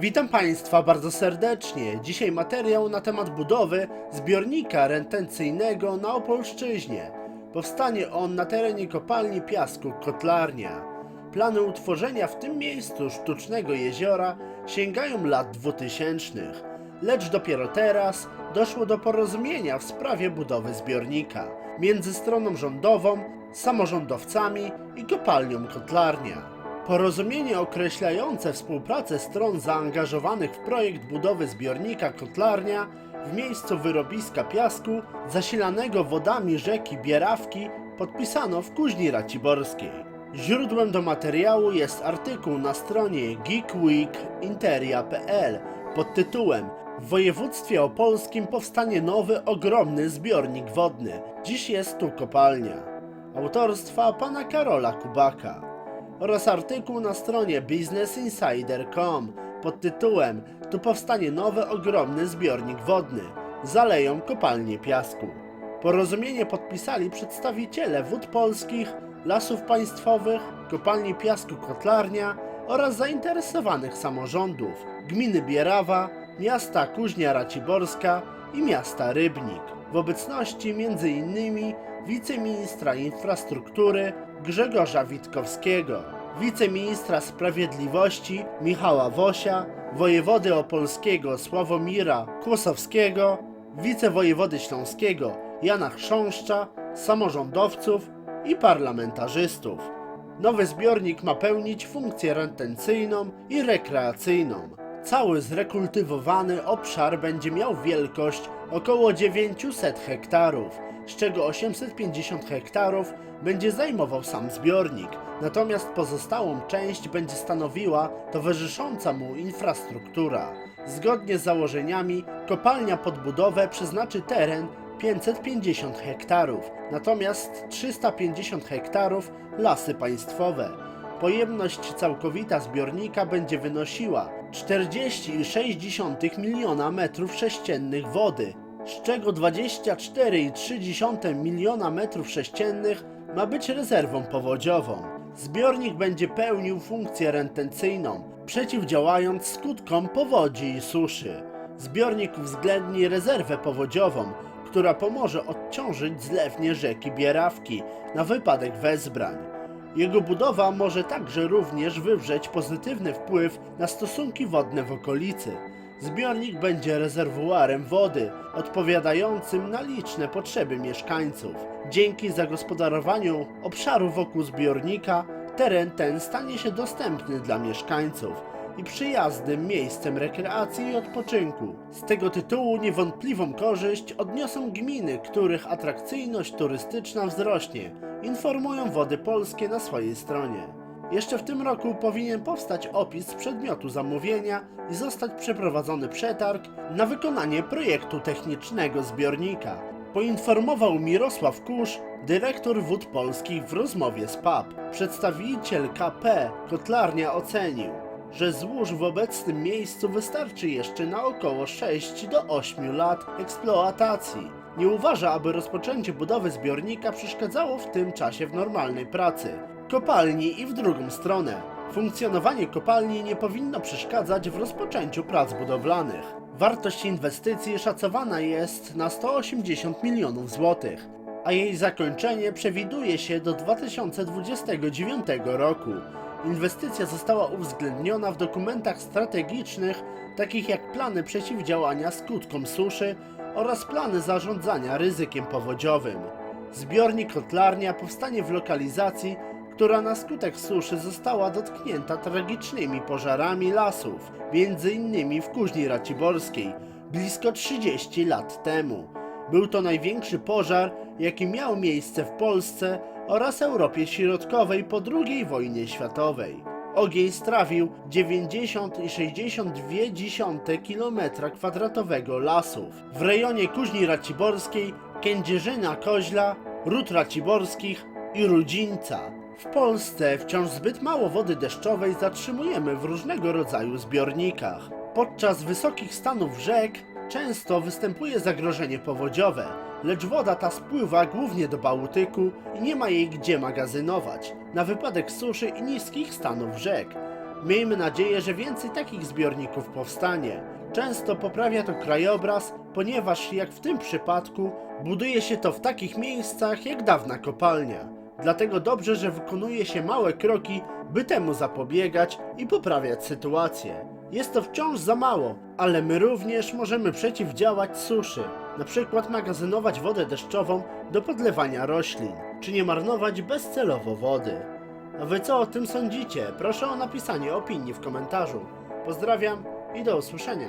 Witam Państwa bardzo serdecznie. Dzisiaj materiał na temat budowy zbiornika retencyjnego na Opolszczyźnie. Powstanie on na terenie kopalni piasku Kotlarnia. Plany utworzenia w tym miejscu sztucznego jeziora sięgają lat 2000, lecz dopiero teraz doszło do porozumienia w sprawie budowy zbiornika między stroną rządową, samorządowcami i kopalnią Kotlarnia. Porozumienie określające współpracę stron zaangażowanych w projekt budowy zbiornika Kotlarnia w miejscu wyrobiska piasku zasilanego wodami rzeki Bierawki podpisano w Kuźni Raciborskiej. Źródłem do materiału jest artykuł na stronie geekweekinteria.pl pod tytułem W województwie opolskim powstanie nowy, ogromny zbiornik wodny. Dziś jest tu kopalnia. Autorstwa pana Karola Kubaka oraz artykuł na stronie businessinsider.com pod tytułem Tu powstanie nowy ogromny zbiornik wodny. Zaleją kopalnię piasku. Porozumienie podpisali przedstawiciele wód polskich, lasów państwowych, kopalni piasku Kotlarnia oraz zainteresowanych samorządów gminy Bierawa, miasta Kuźnia Raciborska i miasta Rybnik. W obecności m.in. wiceministra infrastruktury Grzegorza Witkowskiego, wiceministra sprawiedliwości Michała Wosia, wojewody opolskiego Sławomira Kłosowskiego, wicewojewody śląskiego Jana Chrząszcza, samorządowców i parlamentarzystów. Nowy zbiornik ma pełnić funkcję retencyjną i rekreacyjną. Cały zrekultywowany obszar będzie miał wielkość około 900 hektarów, z czego 850 hektarów będzie zajmował sam zbiornik, natomiast pozostałą część będzie stanowiła towarzysząca mu infrastruktura. Zgodnie z założeniami, kopalnia pod budowę przeznaczy teren 550 hektarów, natomiast 350 hektarów lasy państwowe. Pojemność całkowita zbiornika będzie wynosiła 40,6 miliona metrów sześciennych wody, z czego 24,3 miliona metrów sześciennych ma być rezerwą powodziową. Zbiornik będzie pełnił funkcję retencyjną, przeciwdziałając skutkom powodzi i suszy. Zbiornik uwzględni rezerwę powodziową, która pomoże odciążyć zlewnie rzeki Bierawki na wypadek wezbrań. Jego budowa może także również wywrzeć pozytywny wpływ na stosunki wodne w okolicy. Zbiornik będzie rezerwuarem wody, odpowiadającym na liczne potrzeby mieszkańców. Dzięki zagospodarowaniu obszaru wokół zbiornika, teren ten stanie się dostępny dla mieszkańców i przyjaznym miejscem rekreacji i odpoczynku. Z tego tytułu niewątpliwą korzyść odniosą gminy, których atrakcyjność turystyczna wzrośnie, informują Wody Polskie na swojej stronie. Jeszcze w tym roku powinien powstać opis przedmiotu zamówienia i zostać przeprowadzony przetarg na wykonanie projektu technicznego zbiornika. Poinformował Mirosław Kusz, dyrektor Wód Polskich w rozmowie z PAP. Przedstawiciel KP Kotlarnia ocenił, że złóż w obecnym miejscu wystarczy jeszcze na około 6 do 8 lat eksploatacji. Nie uważa, aby rozpoczęcie budowy zbiornika przeszkadzało w tym czasie w normalnej pracy kopalni i w drugą stronę. Funkcjonowanie kopalni nie powinno przeszkadzać w rozpoczęciu prac budowlanych. Wartość inwestycji szacowana jest na 180 milionów złotych, a jej zakończenie przewiduje się do 2029 roku. Inwestycja została uwzględniona w dokumentach strategicznych, takich jak plany przeciwdziałania skutkom suszy oraz plany zarządzania ryzykiem powodziowym. Zbiornik Kotlarnia powstanie w lokalizacji, która na skutek suszy została dotknięta tragicznymi pożarami lasów, między innymi w Kuźni Raciborskiej, blisko 30 lat temu. Był to największy pożar, jaki miał miejsce w Polsce oraz Europie Środkowej po II wojnie światowej. Ogień strawił 90,62 km2 lasów. W rejonie Kuźni Raciborskiej, Kędzierzyna Koźla, Ród Raciborskich i Rudzińca. W Polsce wciąż zbyt mało wody deszczowej zatrzymujemy w różnego rodzaju zbiornikach. Podczas wysokich stanów rzek często występuje zagrożenie powodziowe, lecz woda ta spływa głównie do Bałtyku i nie ma jej gdzie magazynować na wypadek suszy i niskich stanów rzek. Miejmy nadzieję, że więcej takich zbiorników powstanie. Często poprawia to krajobraz, ponieważ jak w tym przypadku buduje się to w takich miejscach jak dawna kopalnia. Dlatego dobrze, że wykonuje się małe kroki, by temu zapobiegać i poprawiać sytuację. Jest to wciąż za mało, ale my również możemy przeciwdziałać suszy. Na przykład magazynować wodę deszczową do podlewania roślin, czy nie marnować bezcelowo wody. A wy co o tym sądzicie? Proszę o napisanie opinii w komentarzu. Pozdrawiam i do usłyszenia.